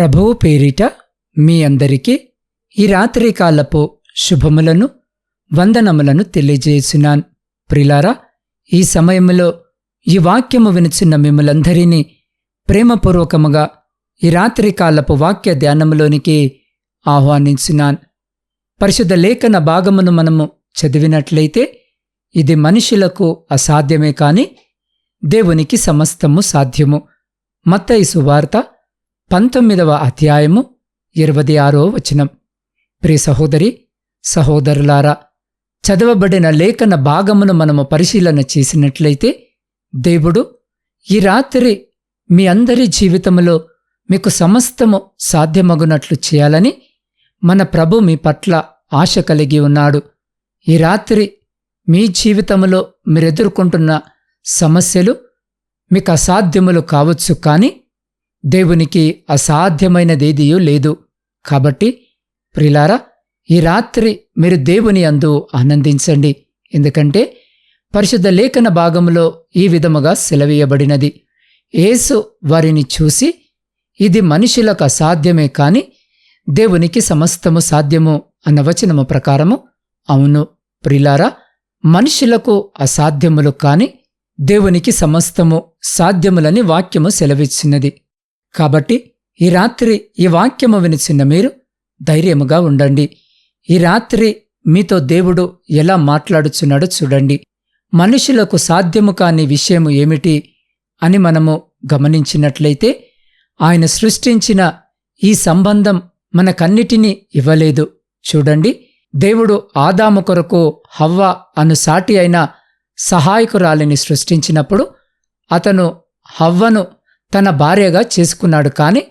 ప్రభువు పేరిట మీ అందరికీ ఈ రాత్రికాలపు శుభములను వందనములను తెలియజేసినాన్. ప్రిలారా ఈ సమయంలో ఈ వాక్యము వినిచిన మిమ్మలందరినీ ప్రేమపూర్వకముగా ఈ రాత్రికాలపు వాక్య ధ్యానములోనికి ఆహ్వానించినాన్. పరిశుద్ధ లేఖన భాగమును మనము చదివినట్లయితే ఇది మనుషులకు అసాధ్యమే కాని దేవునికి సమస్తము సాధ్యము. మత్తయి సువార్త పంతొమ్మిదవ అధ్యాయము ఇరవై ఆరో వచనం. ప్రి సహోదరి సహోదరులారా చదవబడిన లేఖన భాగమును మనము పరిశీలన చేసినట్లయితే దేవుడు ఈ రాత్రి మీ అందరి జీవితములో మీకు సమస్తము సాధ్యమగునట్లు చేయాలని మన ప్రభు మీ పట్ల ఆశ కలిగి ఉన్నాడు. ఈ రాత్రి మీ జీవితంలో మీరెదుర్కొంటున్న సమస్యలు మీకు అసాధ్యములు కావచ్చు కానీ దేవునికి అసాధ్యమైనదేదియూ లేదు. కాబట్టి ప్రిలారా ఈ రాత్రి మీరు దేవుని అందు ఆనందించండి. ఎందుకంటే పరిశుద్ధ లేఖన భాగంలో ఈ విధముగా సెలవీయబడినది. యేసు వారిని చూసి ఇది మనుషులకు అసాధ్యమే కాని దేవునికి సమస్తము సాధ్యము అన్న వచనము ప్రకారము అవును ప్రిలారా మనుషులకు అసాధ్యములు కాని దేవునికి సమస్తము సాధ్యములని వాక్యము సెలవిచ్చినది. కాబట్టి ఈ రాత్రి ఈ వాక్యము వినిచిన మీరు ధైర్యముగా ఉండండి. ఈ రాత్రి మీతో దేవుడు ఎలా మాట్లాడుచున్నాడో చూడండి. మనుషులకు సాధ్యము కాని విషయము ఏమిటి అని మనము గమనించినట్లయితే ఆయన సృష్టించిన ఈ సంబంధం మనకన్నిటినీ ఇవ్వలేదు. చూడండి దేవుడు ఆదాము కొరకు హవ్వ అను సాటి అయిన సహాయకురాలిని సృష్టించినప్పుడు అతను హవ్వను తన భార్యగా చేసుకున్నాడు కాని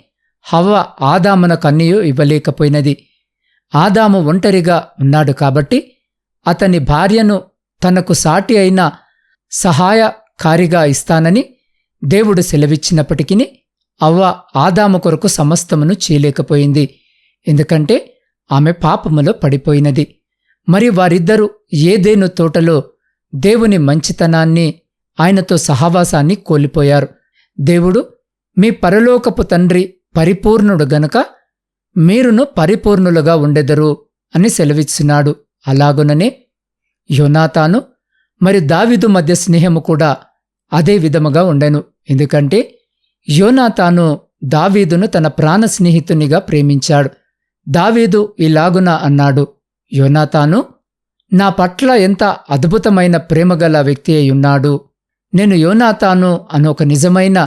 హవ్వ ఆదామున కన్నీయు ఇవ్వలేకపోయినది. ఆదాము ఒంటరిగా ఉన్నాడు కాబట్టి అతని భార్యను తనకు సాటి అయిన సహాయకారిగా ఇస్తానని దేవుడు సెలవిచ్చినప్పటికీ అవ్వ ఆదాము కొరకు సమస్తమును చేయలేకపోయింది. ఎందుకంటే ఆమె పాపములో పడిపోయినది. మరి వారిద్దరూ ఏదేను తోటలో దేవుని మంచితనాన్ని ఆయనతో సహవాసాన్ని కోల్పోయారు. దేవుడు మీ పరలోకపు తండ్రి పరిపూర్ణుడు గనక మీరును పరిపూర్ణులుగా ఉండెదరు అని సెలవిచ్చినాడు. అలాగుననే యోనాతాను మరి దావిదు మధ్య స్నేహము కూడా అదే విధముగా ఉండెను. ఎందుకంటే యోనాతాను దావీదును తన ప్రాణ స్నేహితునిగా ప్రేమించాడు. దావీదు ఇలాగున అన్నాడు యోనాతాను నా పట్ల ఎంత అద్భుతమైన ప్రేమగల వ్యక్తి అయ్యున్నాడు నేను యోనాతాను అనొక ఒక నిజమైన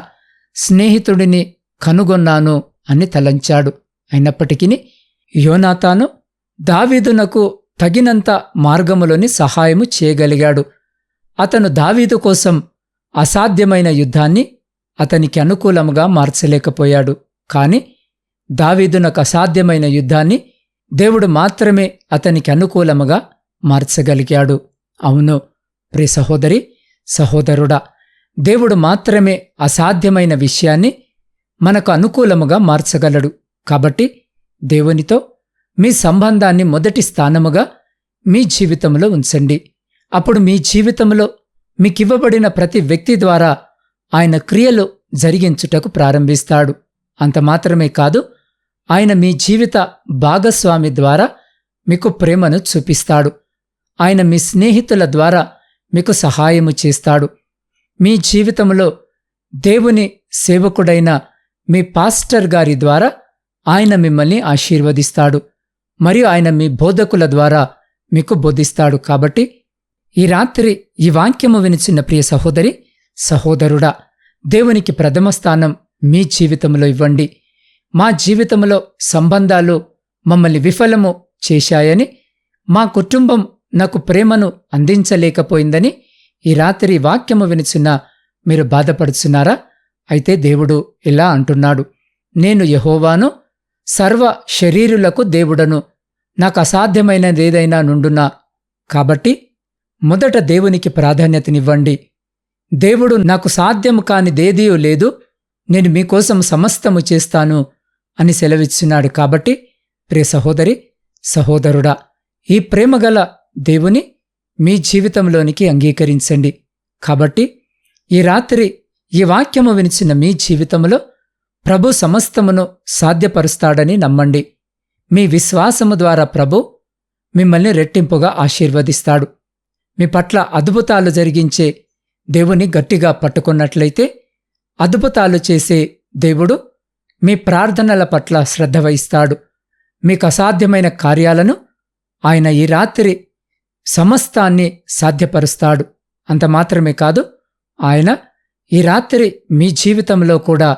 స్నేహితుడిని కనుగొన్నాను అని తలంచాడు. అయినప్పటికీ యోనాతాను దావీదునకు తగినంత మార్గములోని సహాయము చేయగలిగాడు. అతను దావీదు కోసం అసాధ్యమైన యుద్ధాన్ని అతనికి అనుకూలముగా మార్చలేకపోయాడు. కాని దావీదునకు అసాధ్యమైన యుద్ధాన్ని దేవుడు మాత్రమే అతనికి అనుకూలముగా మార్చగలిగాడు. అవును ప్రి సహోదరి సహోదరుడా దేవుడు మాత్రమే అసాధ్యమైన విషయాన్ని మనకు అనుకూలముగా మార్చగలడు. కాబట్టి దేవునితో మీ సంబంధాన్ని మొదటి స్థానముగా మీ జీవితంలో ఉంచండి. అప్పుడు మీ జీవితంలో మీకివ్వబడిన ప్రతి వ్యక్తి ద్వారా ఆయన క్రియలు జరిగించుటకు ప్రారంభిస్తాడు. అంత మాత్రమే కాదు ఆయన మీ జీవిత భాగస్వామి ద్వారా మీకు ప్రేమను చూపిస్తాడు. ఆయన మీ స్నేహితుల ద్వారా మీకు సహాయము చేస్తాడు. మీ జీవితంలో దేవుని సేవకుడైన మీ పాస్టర్ గారి ద్వారా ఆయన మిమ్మల్ని ఆశీర్వదిస్తాడు. మరియు ఆయన మీ బోధకుల ద్వారా మీకు బోధిస్తాడు కాబట్టి ఈ రాత్రి ఈ వాక్యము వినిచిన ప్రియ సహోదరి సహోదరుడా దేవునికి ప్రథమ స్థానం మీ జీవితంలో ఇవ్వండి. మా జీవితంలో సంబంధాలు మమ్మల్ని విఫలము చేశాయని మా కుటుంబం నాకు ప్రేమను అందించలేకపోయిందని ఈ రాత్రి వాక్యము వినిచున్న మీరు బాధపడుచున్నారా? అయితే దేవుడు ఇలా అంటున్నాడు నేను యహోవాను సర్వ శరీరులకు దేవుడను నాకు అసాధ్యమైనదేదైనా నుండునా? కాబట్టి మొదట దేవునికి ప్రాధాన్యతనివ్వండి. దేవుడు నాకు సాధ్యము కానిదేదీయూ లేదు నేను మీకోసం సమస్తము చేస్తాను అని సెలవిచ్చున్నాడు కాబట్టి ప్రియ సహోదరి సహోదరుడా ఈ ప్రేమగల దేవుని మీ జీవితంలోనికి అంగీకరించండి. కాబట్టి ఈ రాత్రి ఈ వాక్యము వినిచిన మీ జీవితంలో ప్రభు సమస్తమును సాధ్యపరుస్తాడని నమ్మండి. మీ విశ్వాసము ద్వారా ప్రభు మిమ్మల్ని రెట్టింపుగా ఆశీర్వదిస్తాడు. మీ పట్ల అద్భుతాలు జరిగించే దేవుని గట్టిగా పట్టుకున్నట్లయితే అద్భుతాలు చేసే దేవుడు మీ ప్రార్థనల పట్ల శ్రద్ధ వహిస్తాడు. మీకు అసాధ్యమైన కార్యాలను ఆయన ఈ రాత్రి సమస్తాన్ని సాధ్యపరుస్తాడు. అంత మాత్రమే కాదు ఆయన ఈ రాత్రి మీ జీవితంలో కూడా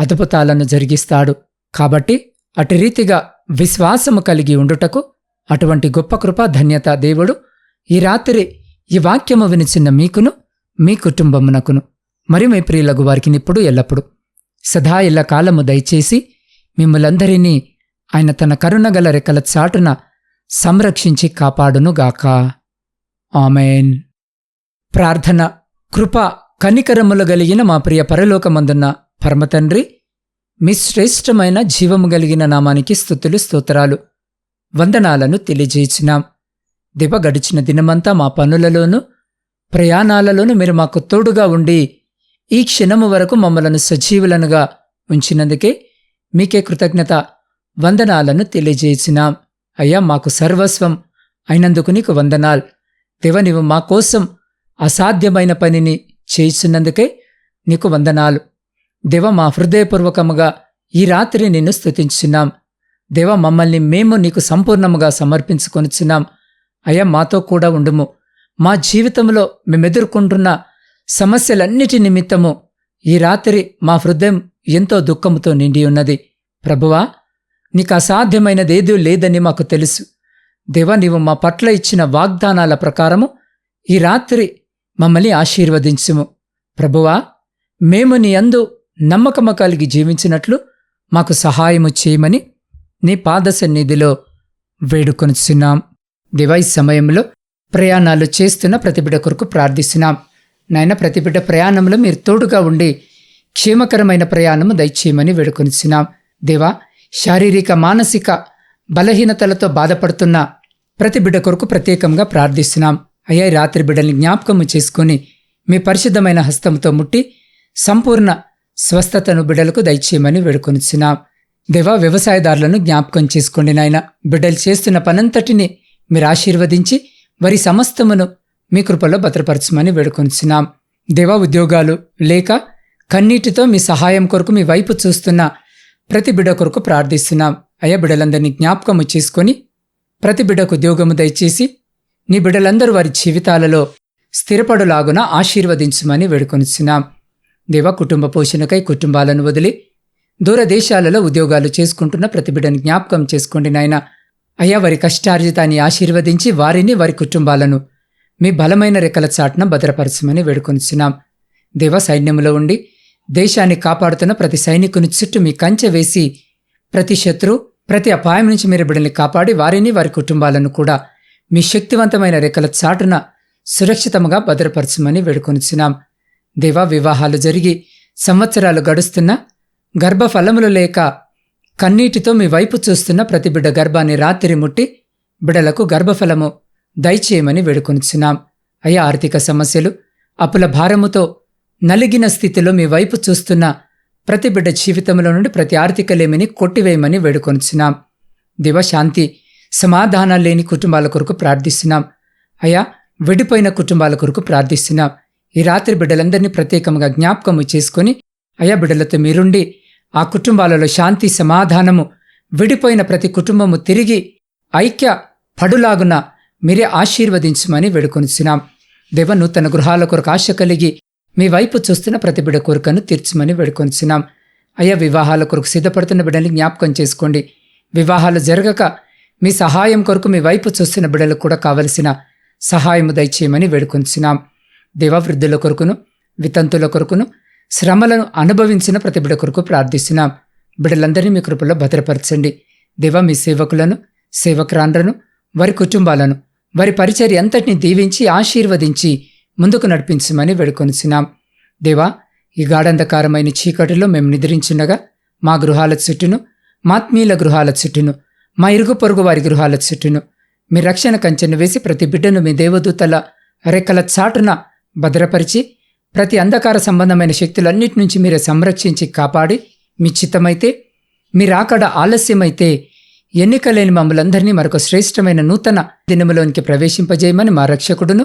అద్భుతాలను జరిగిస్తాడు. కాబట్టి అటు రీతిగా విశ్వాసము కలిగి ఉండుటకు అటువంటి గొప్ప కృప ధన్యత దేవుడు ఈ రాత్రి ఈ వాక్యము వినిచిన మీకును మీ కుటుంబమునకును మరి మీ ప్రియులకు వారికి ఇప్పుడు ఎల్లప్పుడు. సదా ఇళ్ళ కాలము దయచేసి మిమ్మలందరినీ ఆయన తన కరుణగల రెక్కల చాటున సంరక్షించి కాపాడునుగాక. ఆమెన్. ప్రార్థన కృప కనికరములు కలిగిన మా ప్రియ పరలోకమందున్న పరమతండ్రి మీ శ్రేష్టమైన జీవము కలిగిన నామానికి స్థుతులు స్తోత్రాలు వందనాలను తెలియజేసినాం. దివ గడిచిన దినమంతా మా పనులలోనూ ప్రయాణాలలోనూ మీరు మాకు తోడుగా ఉండి ఈ క్షణము వరకు మమ్మలను సజీవులనుగా ఉంచినందుకే మీకే కృతజ్ఞత వందనాలను తెలియజేసినాం. అయ్యా మాకు సర్వస్వం అయినందుకు నీకు వందనాల్. దేవ నీవు మా కోసం అసాధ్యమైన పనిని చేయిస్తున్నందుకే నీకు వందనాలు. దేవ మా హృదయపూర్వకముగా ఈ రాత్రి నిన్ను స్థుతించున్నాం దేవ మమ్మల్ని మేము నీకు సంపూర్ణముగా సమర్పించుకొనిచున్నాం. అయ్యా మాతో కూడా ఉండుము. మా జీవితంలో మేమెదుర్కొంటున్న సమస్యలన్నిటి నిమిత్తము ఈ రాత్రి మా హృదయం ఎంతో దుఃఖముతో నిండి ఉన్నది. ప్రభువా నీకు అసాధ్యమైనదేదీ లేదని మాకు తెలుసు. దేవా నీవు మా పట్ల ఇచ్చిన వాగ్దానాల ప్రకారము ఈ రాత్రి మమ్మల్ని ఆశీర్వదించుము. ప్రభువా మేము నీ అందు నమ్మకము కలిగి జీవించినట్లు మాకు సహాయము చేయమని నీ పాద సన్నిధిలో వేడుకొనిచున్నాం. దివై సమయంలో ప్రయాణాలు చేస్తున్న ప్రతిబిడ కొరకు ప్రార్థిస్తున్నాం. నాయన ప్రతిబిడ ప్రయాణంలో మీరు తోడుగా ఉండి క్షేమకరమైన ప్రయాణము దయచేయమని వేడుకొనిచున్నాం. దేవా శారీరక మానసిక బలహీనతలతో బాధపడుతున్న ప్రతి బిడ్డ కొరకు ప్రత్యేకంగా ప్రార్థిస్తున్నాం. అయ్యా రాత్రి బిడ్డల్ని జ్ఞాపకము చేసుకుని మీ పరిశుద్ధమైన హస్తంతో ముట్టి సంపూర్ణ స్వస్థతను బిడ్డలకు దయచేయమని వేడుకొనిచున్నాం. దేవా వ్యవసాయదారులను జ్ఞాపకం చేసుకోండి నాయన. బిడ్డలు చేస్తున్న పనంతటిని మీరు ఆశీర్వదించి వారి సమస్తమును మీ కృపలో భద్రపరచమని వేడుకొనిచున్నాం. దేవా ఉద్యోగాలు లేక కన్నీటితో మీ సహాయం కొరకు మీ వైపు చూస్తున్న ప్రతి బిడ కొరకు ప్రార్థిస్తున్నాం. అయ్యా బిడలందరినీ జ్ఞాపకము చేసుకొని ప్రతి బిడకు ఉద్యోగము దయచేసి నీ బిడలందరూ వారి జీవితాలలో స్థిరపడులాగున ఆశీర్వదించమని వేడుకొనిచున్నాం. దేవ కుటుంబ పోషణకై కుటుంబాలను వదిలి దూరదేశాలలో ఉద్యోగాలు చేసుకుంటున్న ప్రతి బిడ్డను జ్ఞాపకం చేసుకోండి నాయన. అయ్యా వారి కష్టార్జితాన్ని ఆశీర్వదించి వారిని వారి కుటుంబాలను మీ బలమైన రెక్కల చాటున భద్రపరచమని వేడుకొనిచున్నాం. దేవ సైన్యంలో ఉండి దేశాన్ని కాపాడుతున్న ప్రతి సైనికుని చుట్టూ మీ కంచె వేసి ప్రతి శత్రు ప్రతి అపాయం నుంచి మీరు బిడ్డల్ని కాపాడి వారిని వారి కుటుంబాలను కూడా మీ శక్తివంతమైన రెక్కల చాటున సురక్షితంగా భద్రపరచమని వేడుకొనిచున్నాం. దేవా వివాహాలు జరిగి సంవత్సరాలు గడుస్తున్నా గర్భఫలములు లేక కన్నీటితో మీ వైపు చూస్తున్న ప్రతి బిడ్డ గర్భాన్ని రాత్రి ముట్టి బిడలకు గర్భఫలము దయచేయమని వేడుకొనిచున్నాం. అయ్యా ఆర్థిక సమస్యలు అప్పుల భారముతో నలిగిన స్థితిలో మీ వైపు చూస్తున్న ప్రతి బిడ్డ జీవితంలో నుండి ప్రతి ఆర్థిక లేమిని కొట్టివేయమని వేడుకొనిచున్నాం. దివ శాంతి సమాధానాలు లేని కుటుంబాల కొరకు ప్రార్థిస్తున్నాం. అయా విడిపోయిన కుటుంబాల కొరకు ప్రార్థిస్తున్నాం. ఈ రాత్రి బిడ్డలందరినీ ప్రత్యేకంగా జ్ఞాపకము చేసుకొని అయా బిడ్డలతో మీరుండి ఆ కుటుంబాలలో శాంతి సమాధానము విడిపోయిన ప్రతి కుటుంబము తిరిగి ఐక్య పడులాగున మీరే ఆశీర్వదించమని వేడుకొనిచున్నాం. దేవ నూతన గృహాల కొరకు ఆశ కలిగి మీ వైపు చూస్తున్న ప్రతి బిడ కోరికను తీర్చమని వేడుకొంచున్నాం. అయ్యా వివాహాల కొరకు సిద్ధపడుతున్న బిడ్డల్ని జ్ఞాపకం చేసుకోండి. వివాహాలు జరగక మీ సహాయం కొరకు మీ వైపు చూస్తున్న బిడ్డలకు కూడా కావలసిన సహాయము దయచేయమని వేడుకొంచున్నాం. దేవవృద్ధుల కొరకును వితంతుల కొరకును శ్రమలను అనుభవించిన ప్రతి బిడ కొరకు ప్రార్థిస్తున్నాం. బిడ్డలందరినీ మీ కృపలో భద్రపరచండి. దేవ మీ సేవకులను సేవకురాండ్రను వారి కుటుంబాలను వారి పరిచర్య అంతటిని దీవించి ఆశీర్వదించి ముందుకు నడిపించమని వేడుకొనిచున్నాం. దేవా ఈ గాఢంధకారమైన చీకటిలో మేము నిద్రించుండగా మా గృహాల చుట్టూను మాత్మీయుల గృహాల చుట్టూను మా ఇరుగు పొరుగు వారి గృహాల చుట్టూను మీ రక్షణ కంచెను వేసి ప్రతి బిడ్డను మీ దేవదూతల రెక్కల చాటున భద్రపరిచి ప్రతి అంధకార సంబంధమైన శక్తులన్నిటి నుంచి మీరు సంరక్షించి కాపాడి మీ చిత్తమైతే మీరాకడ ఆలస్యమైతే ఎన్నికలేని మమ్మలందరినీ మరొక శ్రేష్టమైన నూతన దినములోనికి ప్రవేశింపజేయమని మా రక్షకుడును